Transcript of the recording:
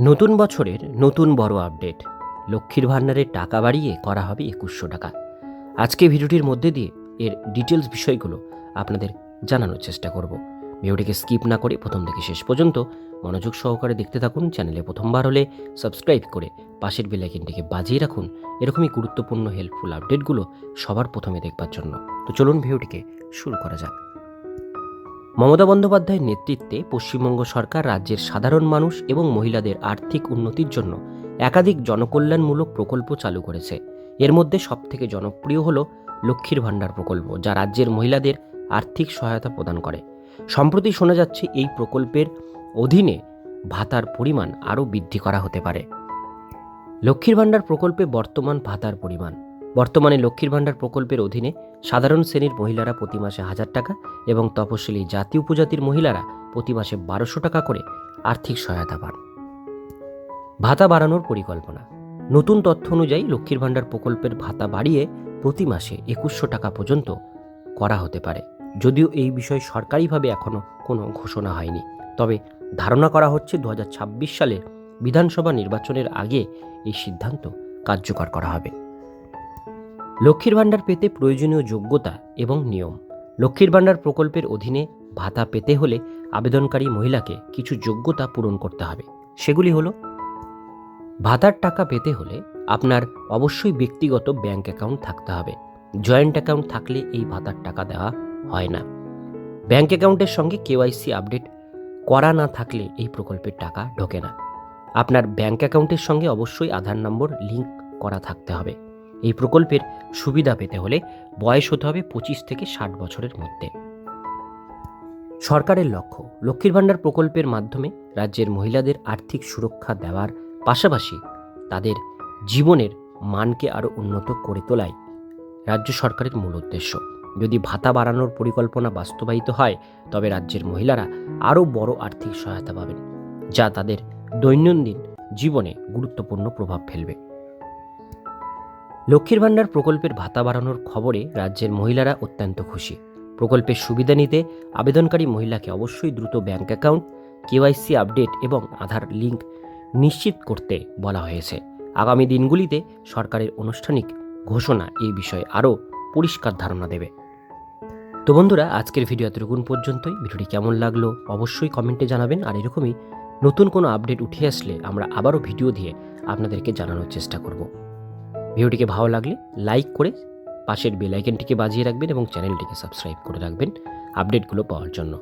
নতুন বছরের নতুন বড় আপডেট। লক্ষ্মীর ভাণ্ডারের টাকা বাড়িয়ে করা হবে একুশশো টাকা। আজকে ভিডিওটির মধ্যে দিয়ে এর ডিটেলস বিষয়গুলো আপনাদের জানানোর চেষ্টা করব। ভিডিওটিকে স্কিপ না করে প্রথম থেকে শেষ পর্যন্ত মনোযোগ সহকারে দেখতে থাকুন। চ্যানেলে প্রথমবার হলে সাবস্ক্রাইব করে পাশের বেলাইকিনটিকে বাজিয়ে রাখুন। এরকমই গুরুত্বপূর্ণ হেল্পফুল আপডেটগুলো সবার প্রথমে দেখবার জন্য। তো চলুন ভিডিওটিকে শুরু করা যাক। মমতা বন্দ্যোপাধ্যায়ের নেতৃত্বে পশ্চিমবঙ্গ সরকার রাজ্যের সাধারণ মানুষ এবং মহিলাদের আর্থিক উন্নতির জন্য একাধিক জনকল্যাণমূলক প্রকল্প চালু করেছে। এর মধ্যে সবথেকে জনপ্রিয় হল লক্ষ্মীর ভাণ্ডার প্রকল্প, যা রাজ্যের মহিলাদের আর্থিক সহায়তা প্রদান করে। সম্প্রতি শোনা যাচ্ছে, এই প্রকল্পের অধীনে ভাতার পরিমাণ আরও বৃদ্ধি করা হতে পারে। লক্ষ্মীর ভাণ্ডার প্রকল্পে বর্তমান ভাতার পরিমাণ বর্তমানে লক্ষ্মীর ভাণ্ডার প্রকল্পের অধীনে সাধারণ শ্রেণির মহিলারা প্রতি মাসে হাজার টাকা এবং তপশিলি জাতি উপজাতির মহিলারা প্রতি মাসে বারোশো টাকা করে আর্থিক সহায়তা পান। ভাতা বাড়ানোর পরিকল্পনা। নতুন তথ্য অনুযায়ী লক্ষ্মীর ভাণ্ডার প্রকল্পের ভাতা বাড়িয়ে প্রতি মাসে একুশশো টাকা পর্যন্ত করা হতে পারে। যদিও এই বিষয়ে সরকারিভাবে এখনও কোনো ঘোষণা হয়নি। তবে ধারণা করা হচ্ছে দু সালে বিধানসভা নির্বাচনের আগে এই সিদ্ধান্ত কার্যকর করা হবে। লক্ষ্মীর ভাণ্ডার পেতে প্রয়োজনীয় যোগ্যতা এবং নিয়ম। লক্ষ্মীর ভাণ্ডার প্রকল্পের অধীনে ভাতা পেতে হলে আবেদনকারী মহিলাকে কিছু যোগ্যতা পূরণ করতে হবে। সেগুলি হলো, ভাতার টাকা পেতে হলে আপনার অবশ্যই ব্যক্তিগত ব্যাংক অ্যাকাউন্ট থাকতে হবে। জয়েন্ট অ্যাকাউন্ট থাকলে এই ভাতার টাকা দেওয়া হয় না। ব্যাংক অ্যাকাউন্টের সঙ্গে কেওয়াইসি আপডেট করা না থাকলে এই প্রকল্পের টাকা ঢোকে না। আপনার ব্যাংক অ্যাকাউন্টের সঙ্গে অবশ্যই আধার নম্বর লিংক করা থাকতে হবে। এই প্রকল্পের সুবিধা পেতে হলে বয়স হতে হবে পঁচিশ থেকে ষাট বছরের মধ্যে। সরকারের লক্ষ্য, লক্ষ্মীর ভাণ্ডার প্রকল্পের মাধ্যমে রাজ্যের মহিলাদের আর্থিক সুরক্ষা দেওয়ার পাশাপাশি তাদের জীবনের মানকে আরও উন্নত করে তোলাই রাজ্য সরকারের মূল উদ্দেশ্য। যদি ভাতা বাড়ানোর পরিকল্পনা বাস্তবায়িত হয়, তবে রাজ্যের মহিলারা আরও বড় আর্থিক সহায়তা পাবেন, যা তাদের দৈনন্দিন জীবনে গুরুত্বপূর্ণ প্রভাব ফেলবে। লক্ষ্মীর ভাণ্ডার প্রকল্পের ভাতা বাড়ানোর খবরে রাজ্যের মহিলারা অত্যন্ত খুশি। প্রকল্পের সুবিধা নিতে আবেদনকারী মহিলাকে অবশ্যই দ্রুত ব্যাঙ্ক অ্যাকাউন্ট, কেওয়াইসি আপডেট এবং আধার লিঙ্ক নিশ্চিত করতে বলা হয়েছে। আগামী দিনগুলিতে সরকারের আনুষ্ঠানিক ঘোষণা এই বিষয়ে আরও পরিষ্কার ধারণা দেবে। তো বন্ধুরা, আজকের ভিডিও এতটুকুন পর্যন্তই। ভিডিওটি কেমন লাগল অবশ্যই কমেন্টে জানাবেন। আর এরকমই নতুন কোনো আপডেট উঠে আসলে আমরা আবারও ভিডিও দিয়ে আপনাদেরকে জানানোর চেষ্টা করব। ভিডিওটিকে ভালো লাগলে লাইক করে পাশের বেল আইকনটিকে বাজিয়ে রাখবেন এবং চ্যানেলটিকে সাবস্ক্রাইব করে রাখবেন আপডেটগুলো পাওয়ার জন্য।